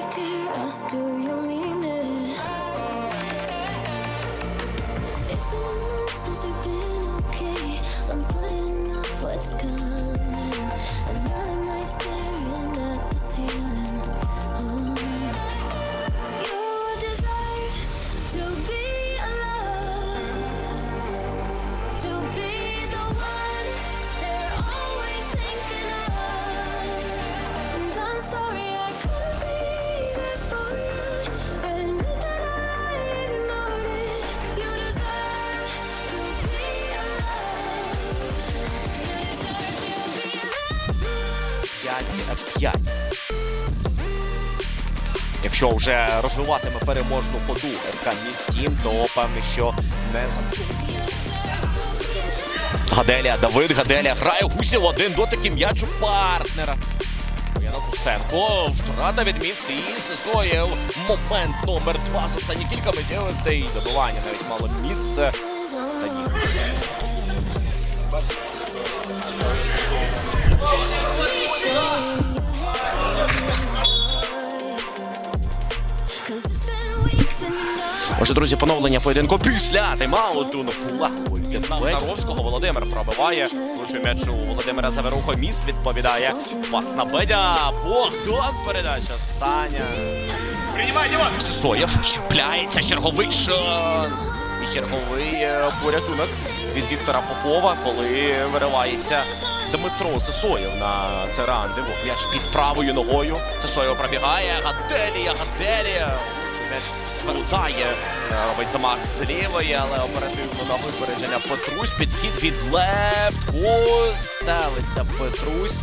else do you mean it? It's been a month since we've been okay. I'm putting off what's coming. Loved. 5-5. Якщо вже розвиватиме переможну ходу ФК Містім, то певно, що не за Гаделія, Давид Гаделія грає Гусів один дотик і партнера. Яна Кусенко, втрата від міст і Сисоєв. Момент номер два з останні кілька миттєвостей. Добивання навіть мало місце. Та ні. Отже, друзі, поновлення поєдинку після тайм-ауту. Ну, Таровського. Володимир пробиває. Лучше м'яч у Володимира Заверухо. Міст відповідає. Пас на Бедя. Богдан передача. Станя. Приймай, Дімон! Сисоєв чіпляється. Черговий шанс. І черговий е, порятунок від Віктора Попова, коли виривається Дмитро Сисоєв на це рандеву. М'яч під правою ногою. Сисоєв пробігає. Гаделія, Гаделія. М'яч вилутає, е, робить замах з лівої, але оперативно на випередження Петрусь. Підхід від левтку. Стелиться Петрусь.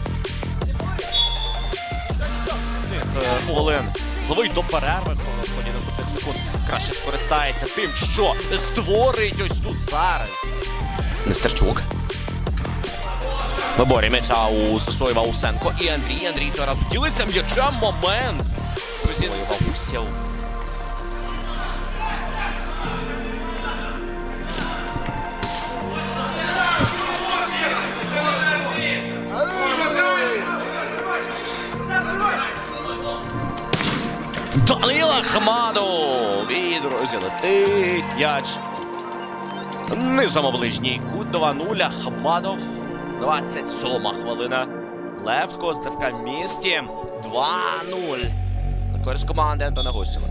Е, хвилин. Можливо, й до перерви, ході наступних секунд краще скористається тим, що створить ось тут зараз. Нестерчук. Виборі м'яча у Сосоєва Усенко і Андрій. Андрій зараз ділиться м'ячем. Момент. Сосоєва Усєв. Данила Ахмадов. І, друзі, летить м'яч. Низом оближній кут 2-0. Ахмадов. 27 хвилина. Левко з ТФК місті. 2-0. На користь команди Антона Гусєва.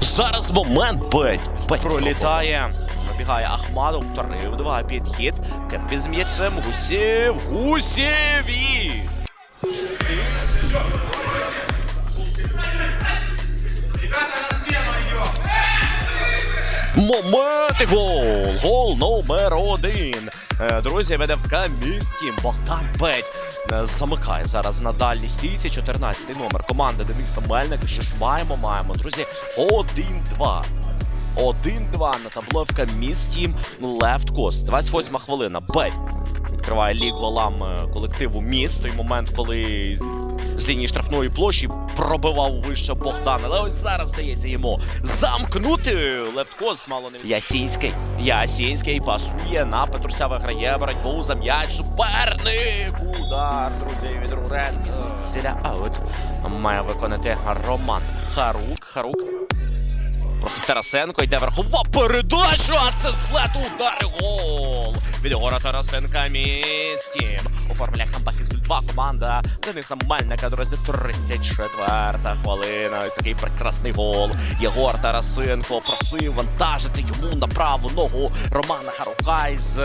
Зараз момент бить. Пролітає. Набігає Ахмадов, вторив два підхід. Кепі з м'ячем. Гусєв. Гусєв і... Шести. Момент гол! Гол номер один. Е, Друзі, веде в місті. Богдан Петь е, замикає зараз на дальній стійці. 14-й номер. Команда Дениса Мельника. Що ж маємо? Маємо, друзі. 1-2. 1-2 на табло в місті Лефт Кост. 28 хвилина. Беть відкриває ліг голам е, колективу міст. Той момент, коли з- лінії штрафної площі пробивав вище Богдан. Але ось зараз вдається йому замкнути. Левткост мало не Ясінський. Ясінський пасує на Петруся виграє боротьбу за м'яч. Суперник. Удар, друзі, від Руренка. Звідсіля аут. Має виконати Роман Харук. Харук. Тарасенко йде верхова передача, а це злет удар гол. Від Єгора Тарасенка місті. Оформляє камбак із 2 команда Дениса Мельника, друзі, 34-та хвилина. Ось такий прекрасний гол. Єгор Тарасенко просив вантажити йому на праву ногу Романа Харука із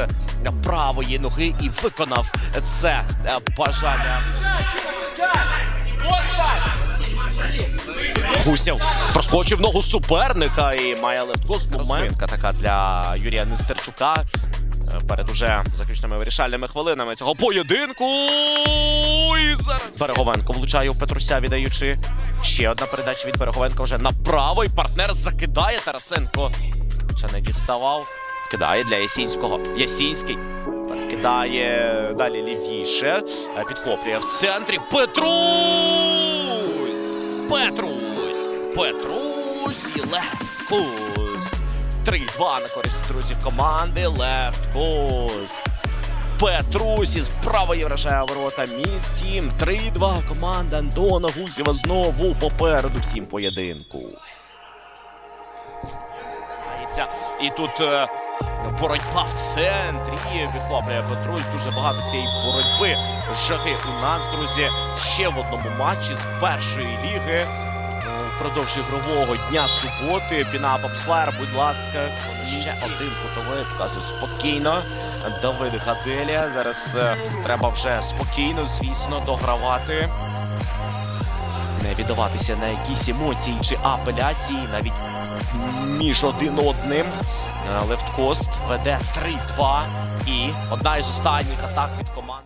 правої ноги і виконав це е, бажання. Гусєв проскочив ногу суперника і має левткос моментка така для Юрія Нестерчука. Е, Перед уже заключними вирішальними хвилинами цього поєдинку. І зараз Береговенко влучає у Петруся, віддаючи. Ще одна передача від Береговенка вже направо. І партнер закидає Тарасенко. Хоча не діставав. Кидає для Ясінського. Ясінський. Кидає далі лівіше. Е, Підхоплює в центрі. Петрусь! Петрусь! Петрусь і Левкус. 3-2 на користь друзів команди. Left Coast. Петрусі з правої вражає ворота містім. 3-2. Команда Антона Гузєва знову попереду всім поєдинку. І тут е, боротьба в центрі. Підхоплює Петрусь. Дуже багато цієї боротьби. Жаги у нас, друзі, ще в одному матчі з першої ліги. Е, Впродовж ігрового дня суботи. Піна Попсфлаєр, будь ласка, ще один кутовий вказує спокійно. Давид Гаделя. Зараз е, треба вже спокійно, звісно, догравати. Віддаватися на якісь емоції чи апеляції, навіть між один одним. Левткост веде 3-2. І одна із останніх атак від команди.